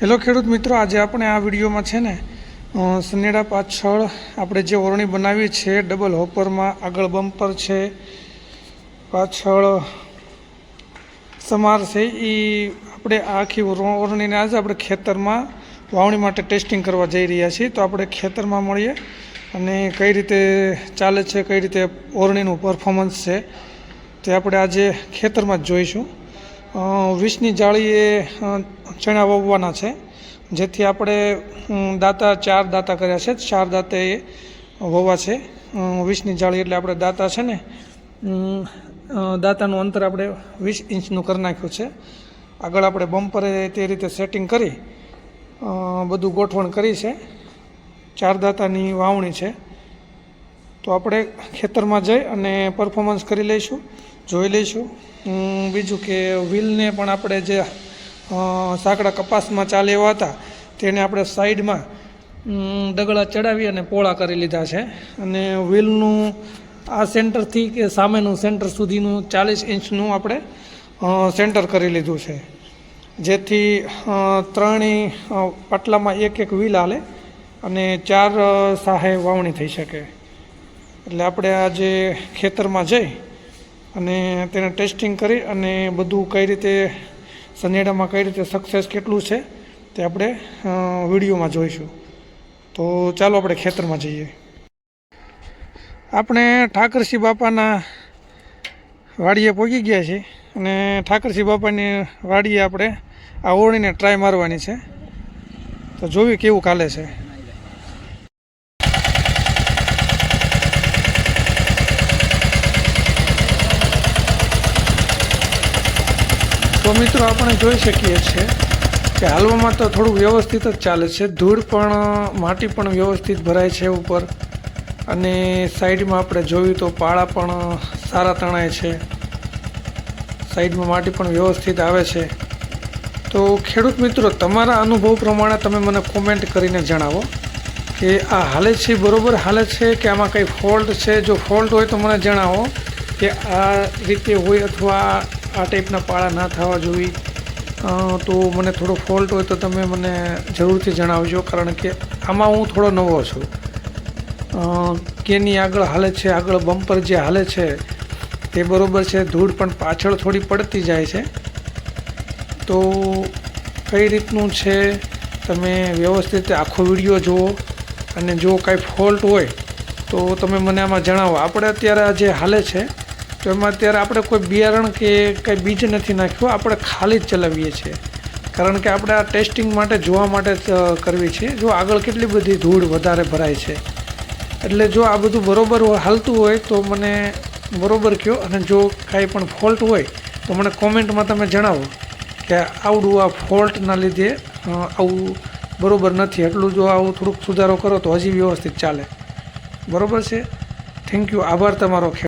Hello ખેડૂત મિત્રો, આજે આપણે આ વિડીયોમાં છે ને સનેડા પાછળ આપણે જે ઓરણી બનાવી છે ડબલ હોપરમાં આગળ બમ્પર છે, પાછળ સમાર છે એ આપણે આખી ઓરણીને આજે આપણે ખેતરમાં વાવણી માટે ટેસ્ટિંગ કરવા જઈ રહ્યા છીએ. તો આપણે ખેતરમાં મળીએ અને કઈ રીતે ચાલે છે, કઈ રીતે ઓરણીનું પરફોર્મન્સ છે, તે આપણે આજે ખેતરમાં જ જોઈશું. વીસની જાળીએ ચણા વાવવાના છે, જેથી આપણે દાતા, ચાર દાતા કર્યા છે, ચાર દાંતે વવા છે. વીસની જાળી એટલે આપણે દાંતા છે ને દાંતાનું અંતર આપણે વીસ ઇંચનું કરી નાખ્યું છે. આગળ આપણે બમ્પરે તે રીતે સેટિંગ કરી બધું ગોઠવણ કરી છે. ચાર દાંતાની વાવણી છે. તો આપણે ખેતરમાં જઈ અને પરફોર્મન્સ કરી લઈશું. જોઈ લઈશું. બીજું કે વ્હીલને પણ આપણે જે સાંકડા કપાસમાં ચાલે એવા હતા, તેને આપણે સાઈડમાં દગડા ચડાવી અને પોળા કરી લીધા છે. અને વ્હીલનું આ સેન્ટરથી કે સામેનું સેન્ટર સુધીનું ચાલીસ ઇંચનું આપણે સેન્ટર કરી લીધું છે. જેથી ત્રણેય પાટલામાં એક એક વ્હીલ હાલે અને ચાર સાહે વાવણી થઈ શકે. એટલે આપણે આજે ખેતરમાં જઈ અને તેને ટેસ્ટિંગ કરી અને બધું કઈ રીતે સનેડામાં કઈ રીતે સક્સેસ કેટલું છે, તે આપણે વિડીયોમાં જોઈશું. તો ચાલો આપણે ખેતરમાં જઈએ. આપણે ઠાકરસિંહ બાપાના વાડીએ પહોંચી ગયા છીએ અને ઠાકરસિંહ બાપાની વાડીએ આપણે આ ઓળીને ટ્રાય મારવાની છે. તો જોવી કેવું કાલે છે. તો મિત્રો આપણે જોઈ શકીએ છીએ કે હાલવામાં તો થોડું વ્યવસ્થિત જ ચાલે છે. ધૂળ પણ, માટી પણ વ્યવસ્થિત ભરાય છે ઉપર. અને સાઈડમાં આપણે જોયું તો પાળા પણ સારા તણાય છે. સાઈડમાં માટી પણ વ્યવસ્થિત આવે છે. તો ખેડૂત મિત્રો, તમારા અનુભવ પ્રમાણે તમે મને કોમેન્ટ કરીને જણાવો કે આ હાલે છે, બરાબર હાલે છે કે આમાં કંઈ ફોલ્ટ છે? જો ફોલ્ટ હોય તો મને જણાવો કે આ રીતે હોય અથવા આ ટાઈપના પાળા ના થવા જોઈએ. તો મને થોડો ફોલ્ટ હોય તો તમે મને જરૂરથી જણાવજો, કારણ કે આમાં હું થોડો નવો છું. કેની આગળ હાલે છે, આગળ બમ્પર જે હાલે છે, તે બરાબર છે, ધૂળ પણ પાછળ થોડી પડતી જાય છે. તો કઈ રીતનું છે, તમે વ્યવસ્થિત આખો વીડિયો જુઓ, અને જો કાંઈ ફોલ્ટ હોય, તો તમે મને આમાં જણાવો. આપણે અત્યારે આ જે હાલે છે તો એમાં અત્યારે આપણે કોઈ બિયારણ કે કંઈ બીજ નથી નાખ્યું, આપણે ખાલી જ ચલાવીએ છીએ. કારણ કે આપણે આ ટેસ્ટિંગ માટે જોવા માટે કરવી છે. જો આગળ કેટલી બધી ધૂળ વધારે ભરાય છે. એટલે જો આ બધું બરોબર હાલતું હોય તો મને બરોબર કહો અને જો કાંઈ પણ ફોલ્ટ હોય તો મને કોમેન્ટમાં તમે જણાવો કે આવડું આ ફોલ્ટના લીધે આવું બરાબર નથી. એટલું જો આવું થોડુંક સુધારો કરો તો હજી વ્યવસ્થિત ચાલે. બરોબર છે? થેન્ક યુ આભાર તમારો